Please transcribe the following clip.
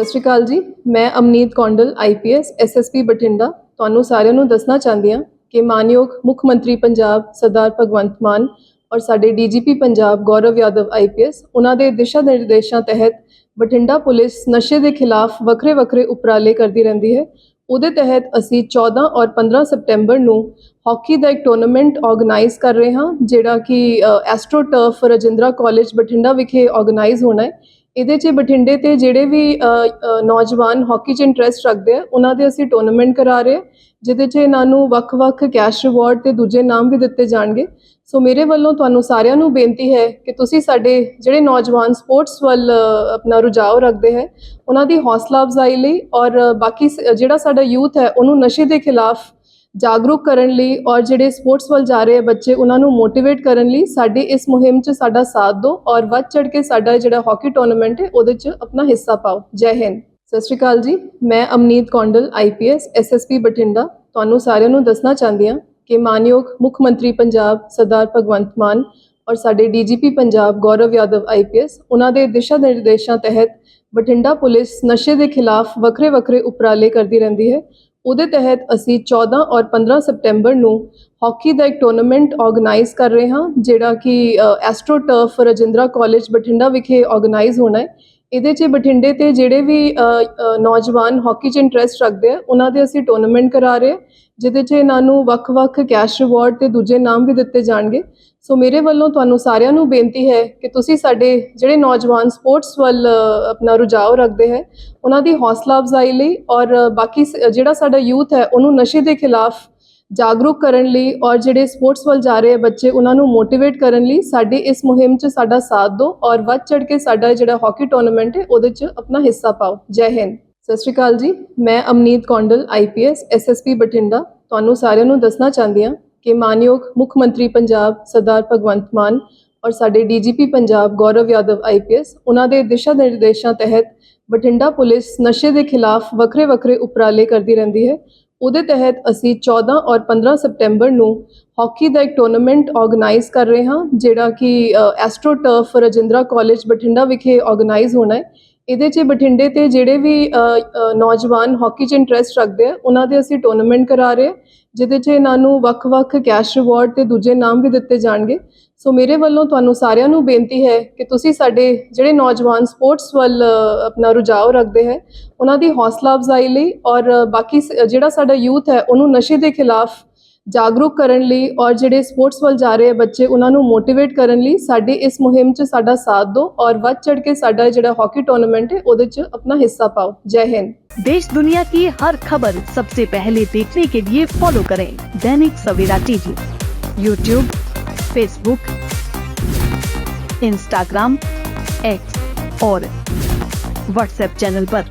ਸਤਿ ਸ਼੍ਰੀ ਅਕਾਲ ਜੀ। ਮੈਂ ਅਮਨੀਤ ਕੌਂਡਲ ਆਈਪੀਐਸ ਐਸਐਸਪੀ ਬਠਿੰਡਾ। ਤੁਹਾਨੂੰ ਸਾਰਿਆਂ ਨੂੰ ਦੱਸਣਾ ਚਾਹੁੰਦੀ ਹਾਂ ਕਿ ਮਾਨਯੋਗ ਮੁੱਖ ਮੰਤਰੀ ਪੰਜਾਬ ਸਰਦਾਰ ਭਗਵੰਤ ਮਾਨ ਔਰ ਸਾਡੇ ਡੀਜੀਪੀ ਪੰਜਾਬ ਗੌਰਵ ਯਾਦਵ ਆਈਪੀਐਸ ਉਹਨਾਂ ਦੇ ਦਿਸ਼ਾ ਨਿਰਦੇਸ਼ਾਂ ਤਹਿਤ ਬਠਿੰਡਾ ਪੁਲਿਸ ਨਸ਼ੇ ਦੇ ਖਿਲਾਫ ਵੱਖਰੇ ਵੱਖਰੇ ਉਪਰਾਲੇ ਕਰਦੀ ਰਹਿੰਦੀ ਹੈ। ਉਹਦੇ ਤਹਿਤ ਅਸੀਂ 14 ਔਰ 15 ਸਪਟੈਂਬਰ ਨੂੰ ਹਾਕੀ ਦਾ ਇੱਕ ਟੂਰਨਾਮੈਂਟ ਆਰਗੇਨਾਈਜ਼ ਕਰ ਰਹੇ ਹਾਂ, ਜਿਹੜਾ ਕਿ astro turf Rajindra college Bathinda ਵਿਖੇ ਆਰਗੇਨਾਈਜ਼ ਹੋਣਾ ਹੈ। ਇਹਦੇ 'ਚ ਬਠਿੰਡੇ ਤੇ ਜਿਹੜੇ ਵੀ ਨੌਜਵਾਨ ਹਾਕੀ 'ਚ ਇੰਟਰਸਟ ਰੱਖਦੇ ਆ, ਉਹਨਾਂ ਦੇ ਅਸੀਂ ਟੂਰਨਾਮੈਂਟ ਕਰਾ ਰਹੇ ਜਿਹਦੇ 'ਚ ਇਹਨਾਂ ਨੂੰ ਵੱਖ-ਵੱਖ ਕੈਸ਼ ਰਿਵਾਰਡ ਤੇ ਦੂਜੇ ਨਾਮ ਵੀ ਦਿੱਤੇ ਜਾਣਗੇ। ਸੋ ਮੇਰੇ ਵੱਲੋਂ ਤੁਹਾਨੂੰ ਸਾਰਿਆਂ ਨੂੰ ਬੇਨਤੀ ਹੈ ਕਿ ਤੁਸੀਂ ਸਾਡੇ ਜਿਹੜੇ ਨੌਜਵਾਨ ਸਪੋਰਟਸ ਵੱਲ ਆਪਣਾ ਰੁਝਾਓ ਰੱਖਦੇ ਹੈ, ਉਹਨਾਂ ਦੀ ਹੌਸਲਾ ਅਫਜ਼ਾਈ ਲਈ ਔਰ ਬਾਕੀ ਸ- ਜਿਹੜਾ ਸਾਡਾ ਯੂਥ ਹੈ, ਉਹਨੂੰ ਨਸ਼ੇ ਦੇ ਖਿਲਾਫ ਜਾਗਰੂਕ ਕਰਨ ਲਈ ਔਰ ਜਿਹੜੇ ਸਪੋਰਟਸ ਵੱਲ ਜਾ ਰਹੇ ਆ ਬੱਚੇ, ਉਹਨਾਂ ਨੂੰ ਮੋਟੀਵੇਟ ਕਰਨ ਲਈ ਸਾਡੀ ਇਸ ਮੁਹਿੰਮ 'ਚ ਸਾਡਾ ਸਾਥ ਦਿਓ ਔਰ ਵੱਧ ਚੜ ਕੇ ਸਾਡਾ ਜਿਹੜਾ ਹਾਕੀ ਟੂਰਨਾਮੈਂਟ ਹੈ, ਉਹਦੇ 'ਚ ਆਪਣਾ ਹਿੱਸਾ ਪਾਓ। ਜੈ ਹਿੰਦ। ਸਤਿ ਸ਼੍ਰੀ ਅਕਾਲ ਜੀ। ਮੈਂ ਅਮਨੀਤ ਕੌਂਡਲ ਆਈਪੀਐਸ ਐਸਐਸਪੀ ਬਠਿੰਡਾ। ਤੁਹਾਨੂੰ ਸਾਰਿਆਂ ਨੂੰ ਦੱਸਣਾ ਚਾਹੁੰਦੀ ਹਾਂ ਕਿ ਮਾਨਯੋਗ ਮੁੱਖ ਮੰਤਰੀ ਪੰਜਾਬ ਸਰਦਾਰ ਭਗਵੰਤ ਮਾਨ ਔਰ ਸਾਡੇ ਡੀਜੀਪੀ ਪੰਜਾਬ ਗੌਰਵ ਯਾਦਵ ਆਈਪੀਐਸ ਉਹਨਾਂ ਦੇ ਦਿਸ਼ਾ ਨਿਰਦੇਸ਼ਾਂ ਤਹਿਤ ਬਠਿੰਡਾ ਪੁਲਿਸ ਨਸ਼ੇ ਦੇ ਖਿਲਾਫ ਵੱਖਰੇ ਵੱਖਰੇ ਉਪਰਾਲੇ ਕਰਦੀ ਰਹਿੰਦੀ ਹੈ। ਉਹਦੇ ਤਹਿਤ ਅਸੀਂ 14 ਔਰ 15 ਸਪਟੈਂਬਰ ਨੂੰ ਹਾਕੀ ਦਾ ਇੱਕ ਟੂਰਨਾਮੈਂਟ ਆਰਗੇਨਾਈਜ਼ ਕਰ ਰਹੇ ਹਾਂ, ਜਿਹੜਾ ਕਿ astro turf Rajindra college Bathinda ਵਿਖੇ ਆਰਗੇਨਾਈਜ਼ ਹੋਣਾ ਹੈ। ਇਹਦੇ 'ਚ ਬਠਿੰਡੇ ਤੇ ਜਿਹੜੇ ਵੀ ਨੌਜਵਾਨ ਹਾਕੀ 'ਚ ਇੰਟਰਸਟ ਰੱਖਦੇ ਆ, ਉਹਨਾਂ ਦੇ ਅਸੀਂ ਟੂਰਨਾਮੈਂਟ ਕਰਾ ਰਹੇ ਜਿਹਦੇ 'ਚ ਇਹਨਾਂ ਨੂੰ ਵੱਖ-ਵੱਖ ਕੈਸ਼ ਰਿਵਾਰਡ ਤੇ ਦੂਜੇ ਨਾਮ ਵੀ ਦਿੱਤੇ ਜਾਣਗੇ। ਸੋ ਮੇਰੇ ਵੱਲੋਂ ਤੁਹਾਨੂੰ ਸਾਰਿਆਂ ਨੂੰ ਬੇਨਤੀ ਹੈ ਕਿ ਤੁਸੀਂ ਸਾਡੇ ਜਿਹੜੇ ਨੌਜਵਾਨ ਸਪੋਰਟਸ ਵੱਲ ਆਪਣਾ ਰੁਝਾਓ ਰੱਖਦੇ ਹੈ, ਉਹਨਾਂ ਦੀ ਹੌਸਲਾ ਅਫਜ਼ਾਈ ਲਈ ਔਰ ਬਾਕੀ ਸ- ਜਿਹੜਾ ਸਾਡਾ ਯੂਥ ਹੈ, ਉਹਨੂੰ ਨਸ਼ੇ ਦੇ ਖਿਲਾਫ ਜਾਗਰੂਕ ਕਰਨ ਲਈ ਔਰ ਜਿਹੜੇ ਸਪੋਰਟਸ ਵੱਲ ਜਾ ਰਹੇ ਆ ਬੱਚੇ, ਉਹਨਾਂ ਨੂੰ ਮੋਟੀਵੇਟ ਕਰਨ ਲਈ ਸਾਡੀ ਇਸ ਮੁਹਿੰਮ 'ਚ ਸਾਡਾ ਸਾਥ ਦਿਓ ਔਰ ਵੱਧ ਚੜ ਕੇ ਸਾਡਾ ਜਿਹੜਾ ਹਾਕੀ ਟੂਰਨਾਮੈਂਟ ਹੈ, ਉਹਦੇ 'ਚ ਆਪਣਾ ਹਿੱਸਾ ਪਾਓ। ਜੈ ਹਿੰਦ। ਸਤਿ ਸ਼੍ਰੀ ਅਕਾਲ ਜੀ। ਮੈਂ ਅਮਨੀਤ ਕੌਂਡਲ ਆਈਪੀਐਸ ਐਸਐਸਪੀ ਬਠਿੰਡਾ। ਤੁਹਾਨੂੰ ਸਾਰਿਆਂ ਨੂੰ ਦੱਸਣਾ ਚਾਹੁੰਦੀ ਹਾਂ ਕਿ ਮਾਨਯੋਗ ਮੁੱਖ ਮੰਤਰੀ ਪੰਜਾਬ ਸਰਦਾਰ ਭਗਵੰਤ ਮਾਨ ਔਰ ਸਾਡੇ ਡੀਜੀਪੀ ਪੰਜਾਬ ਗੌਰਵ ਯਾਦਵ ਆਈਪੀਐਸ ਉਹਨਾਂ ਦੇ ਦਿਸ਼ਾ ਨਿਰਦੇਸ਼ਾਂ ਤਹਿਤ ਬਠਿੰਡਾ ਪੁਲਿਸ ਨਸ਼ੇ ਦੇ ਖਿਲਾਫ ਵੱਖਰੇ ਵੱਖਰੇ ਉਪਰਾਲੇ ਕਰਦੀ ਰਹਿੰਦੀ ਹੈ। ਉਹਦੇ ਤਹਿਤ ਅਸੀਂ 14 ਔਰ 15 ਸਪਟੈਂਬਰ ਨੂੰ ਹਾਕੀ ਦਾ ਇੱਕ ਟੂਰਨਾਮੈਂਟ ਆਰਗੇਨਾਈਜ਼ ਕਰ ਰਹੇ ਹਾਂ, ਜਿਹੜਾ ਕਿ astro turf Rajindra college Bathinda ਵਿਖੇ ਆਰਗੇਨਾਈਜ਼ ਹੋਣਾ ਹੈ। ਇਹਦੇ 'ਚ ਬਠਿੰਡੇ ਤੇ ਜਿਹੜੇ ਵੀ ਨੌਜਵਾਨ ਹਾਕੀ 'ਚ ਇੰਟਰਸਟ ਰੱਖਦੇ ਆ, ਉਹਨਾਂ ਦੇ ਅਸੀਂ ਟੂਰਨਾਮੈਂਟ ਕਰਾ ਰਹੇ ਜਿਹਦੇ 'ਚ ਇਹਨਾਂ ਨੂੰ ਵੱਖ-ਵੱਖ ਕੈਸ਼ ਰਿਵਾਰਡ ਤੇ ਦੂਜੇ ਨਾਮ ਵੀ ਦਿੱਤੇ ਜਾਣਗੇ। ਸੋ ਮੇਰੇ ਵੱਲੋਂ ਤੁਹਾਨੂੰ ਸਾਰਿਆਂ ਨੂੰ ਬੇਨਤੀ ਹੈ ਕਿ ਤੁਸੀਂ ਸਾਡੇ ਜਿਹੜੇ ਨੌਜਵਾਨ ਸਪੋਰਟਸ ਵੱਲ ਆਪਣਾ ਰੁਝਾਓ ਰੱਖਦੇ ਹੈ, ਉਹਨਾਂ ਦੀ ਹੌਸਲਾ ਅਫਜ਼ਾਈ ਲਈ ਔਰ ਬਾਕੀ ਸ- ਜਿਹੜਾ ਸਾਡਾ ਯੂਥ ਹੈ, ਉਹਨੂੰ ਨਸ਼ੇ ਦੇ ਖਿਲਾਫ ਜਾਗਰੂਕ ਕਰਨ ਲਈ ਔਰ ਜਿਹੜੇ ਸਪੋਰਟਸ ਵੱਲ ਜਾ ਰਹੇ ਆ ਬੱਚੇ ਉਹਨਾਂ ਨੂੰ ਮੋਟੀਵੇਟ ਕਰਨ ਲਈ ਸਾਡੀ ਇਸ ਮੁਹਿੰਮ 'ਚ ਸਾਡਾ ਸਾਥ ਦਿਓ ਔਰ ਵੱਧ ਚੜ ਕੇ ਸਾਡਾ ਜਿਹੜਾ ਹਾਕੀ ਟੂਰਨਾਮੈਂਟ ਹੈ ਉਹਦੇ 'ਚ ਆਪਣਾ ਹਿੱਸਾ ਪਾਓ ਜੈ ਹਿੰਦ देश दुनिया की हर खबर सबसे पहले देखने के लिए फॉलो करें Dainik Savera TV YouTube Facebook Instagram X और व्हाट्सएप चैनल पर।